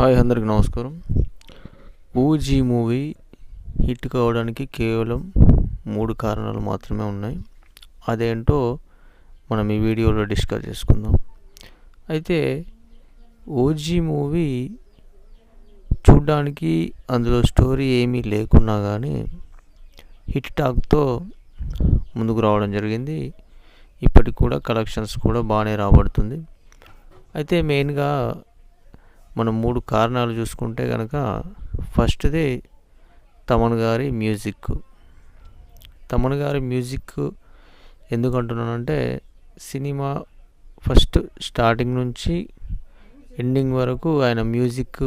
Hi అందరికి నమస్కారం. ఊజీ movie hit కావడానికి కేవలం మూడు కారణాలు మాత్రమే ఉన్నాయి. అదేంటో మనం ఈ వీడియోలో డిస్కస్ చేసుకుందాం. అయితే ఓజీ మూవీ చూడ్డానికి అందులో స్టోరీ ఏమీ లేకున్నా కానీ హిట్ టాక్తో ముందుకు రావడం జరిగింది. ఇప్పటికి కూడా కలెక్షన్స్ కూడా బాగానే రాబడుతుంది. అయితే మెయిన్గా మనం మూడు కారణాలు చూసుకుంటే కనుక ఫస్ట్ది తమన్ గారి మ్యూజిక్. తమన్ గారి మ్యూజిక్ ఎందుకంటున్నానంటే సినిమా ఫస్ట్ స్టార్టింగ్ నుంచి ఎండింగ్ వరకు ఆయన మ్యూజిక్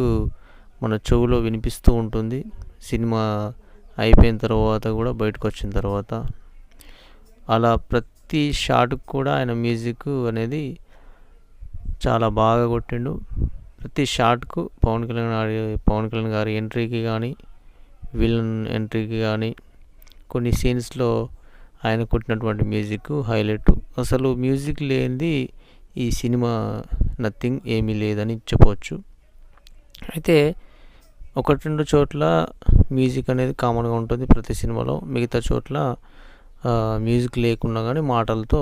మన చెవులో వినిపిస్తూ ఉంటుంది. సినిమా అయిపోయిన తర్వాత కూడా బయటకు వచ్చిన తర్వాత. అలా ప్రతి షాట్కి కూడా ఆయన మ్యూజిక్ అనేది చాలా బాగా కొట్టిండు. ప్రతి షాట్కు పవన్ కళ్యాణ్ గారి పవన్ కళ్యాణ్ గారి ఎంట్రీకి కానీ విలన్ ఎంట్రీకి కానీ కొన్ని సీన్స్లో ఆయన కొట్టినటువంటి మ్యూజిక్ హైలైట్. అసలు మ్యూజిక్ లేనిది ఈ సినిమా నథింగ్ ఏమీ లేదని చెప్పవచ్చు అయితే ఒకటి రెండు చోట్ల మ్యూజిక్ అనేది కామన్గా ఉంటుంది ప్రతి సినిమాలో. మిగతా చోట్ల మ్యూజిక్ లేకున్నా కానీ మాటలతో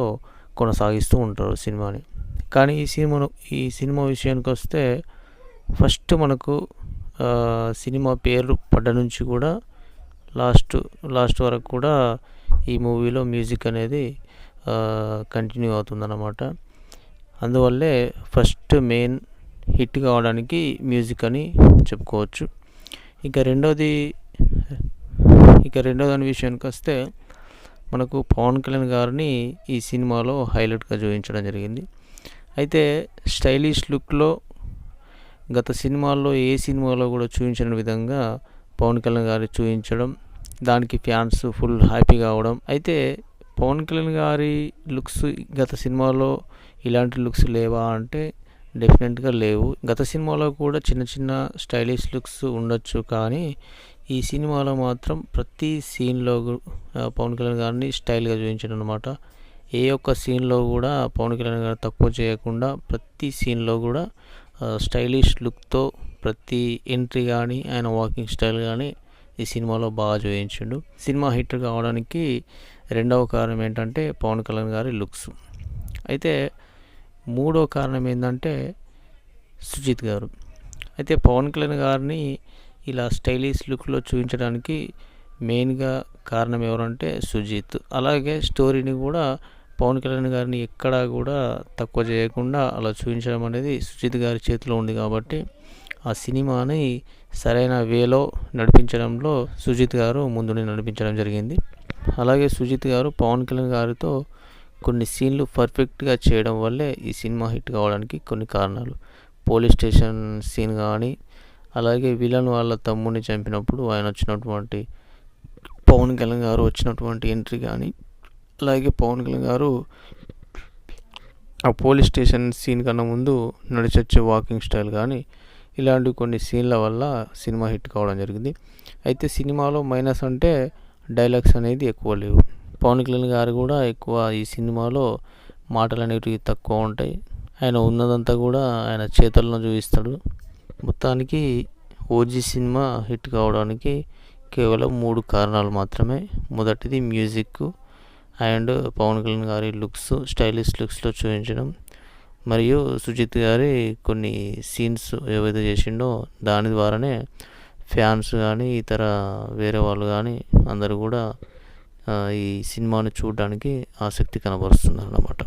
కొనసాగిస్తూ ఉంటారు సినిమాని. కానీ ఈ సినిమాను ఈ సినిమా విషయానికి వస్తే ఫస్ట్ మనకు సినిమా పేరు పడ్డ నుంచి కూడా లాస్ట్ లాస్ట్ వరకు కూడా ఈ మూవీలో మ్యూజిక్ అనేది కంటిన్యూ అవుతుందన్నమాట. అందువల్లే ఫస్ట్ మెయిన్ హిట్ కావడానికి మ్యూజిక్ అని చెప్పుకోవచ్చు. ఇక రెండోది ఇక రెండో దాని విషయానికి వస్తే మనకు పవన్ కళ్యాణ్ గారిని ఈ సినిమాలో హైలైట్గా చూపించడం జరిగింది. అయితే స్టైలిష్ లుక్లో గత సినిమాల్లో ఏ సినిమాలో కూడా చూపించిన విధంగా పవన్ కళ్యాణ్ గారి చూపించడం దానికి ఫ్యాన్స్ ఫుల్ హ్యాపీ కావడం. అయితే పవన్ కళ్యాణ్ గారి లుక్స్ గత సినిమాలో ఇలాంటి లుక్స్ లేవా అంటే డెఫినెట్గా లేవు. గత సినిమాలో కూడా చిన్న చిన్న స్టైలిష్ లుక్స్ ఉండొచ్చు కానీ ఈ సినిమాలో మాత్రం ప్రతి సీన్లో పవన్ కళ్యాణ్ గారిని స్టైల్గా చూపించడం అనమాట ఏ ఒక్క సీన్లో కూడా పవన్ కళ్యాణ్ గారు తక్కువ చేయకుండా ప్రతి సీన్లో కూడా స్టైలిష్ లుక్తో ప్రతి ఎంట్రీ కానీ ఆయన వాకింగ్ స్టైల్ కానీ ఈ సినిమాలో బాగా చూపించిండు. సినిమా హిట్ కావడానికి రెండవ కారణం ఏంటంటే పవన్ కళ్యాణ్ గారి లుక్స్ అయితే మూడో కారణం ఏంటంటే సుజిత్ గారు. అయితే పవన్ కళ్యాణ్ గారిని ఇలా స్టైలిష్ లుక్లో చూపించడానికి మెయిన్గా కారణం ఎవరంటే సుజిత్. అలాగే స్టోరీని కూడా పవన్ కళ్యాణ్ గారిని ఎక్కడా కూడా తక్కువ చేయకుండా అలా చూపించడం అనేది సుజిత్ గారి చేతిలో ఉంది కాబట్టి ఆ సినిమాని సరైన వేలో నడిపించడంలో సుజిత్ గారు ముందుని నడిపించడం జరిగింది. అలాగే సుజిత్ గారు పవన్ కళ్యాణ్ గారితో కొన్ని సీన్లు పర్ఫెక్ట్గా చేయడం వల్లే ఈ సినిమా హిట్ కావడానికి కొన్ని కారణాలు. పోలీస్ స్టేషన్ సీన్ కానీ అలాగే విలన్ వాళ్ళ తమ్ముడిని చంపినప్పుడు ఆయన వచ్చినటువంటి పవన్ కళ్యాణ్ గారు వచ్చినటువంటి ఎంట్రీ కానీ అలాగే పవన్ కళ్యాణ్ గారు ఆ పోలీస్ స్టేషన్ సీన్ కన్నా ముందు నడిచొచ్చే వాకింగ్ స్టైల్ కానీ ఇలాంటి కొన్ని సీన్ల వల్ల సినిమా హిట్ కావడం జరిగింది. అయితే సినిమాలో మైనస్ అంటే డైలాగ్స్ అనేది ఎక్కువ లేవు. పవన్ కళ్యాణ్ గారు కూడా ఎక్కువ ఈ సినిమాలో మాటలు అనేవి తక్కువ ఉంటాయి. ఆయన ఉన్నదంతా కూడా ఆయన చేతుల్లో చూపిస్తాడు. మొత్తానికి ఓజీ సినిమా హిట్ కావడానికి కేవలం మూడు కారణాలు మాత్రమే. మొదటిది మ్యూజిక్ అండ్ పవన్ కళ్యాణ్ గారి లుక్స్ స్టైలిష్ లుక్స్లో చూపించడం. మరియు సుజిత్ గారి కొన్ని సీన్స్ ఏవైతే చేసిండో దాని ద్వారానే ఫ్యాన్స్ కానీ ఇతర వేరే వాళ్ళు కానీ అందరూ కూడా ఈ సినిమాని చూడడానికి ఆసక్తి కనబరుస్తున్నారు అన్నమాట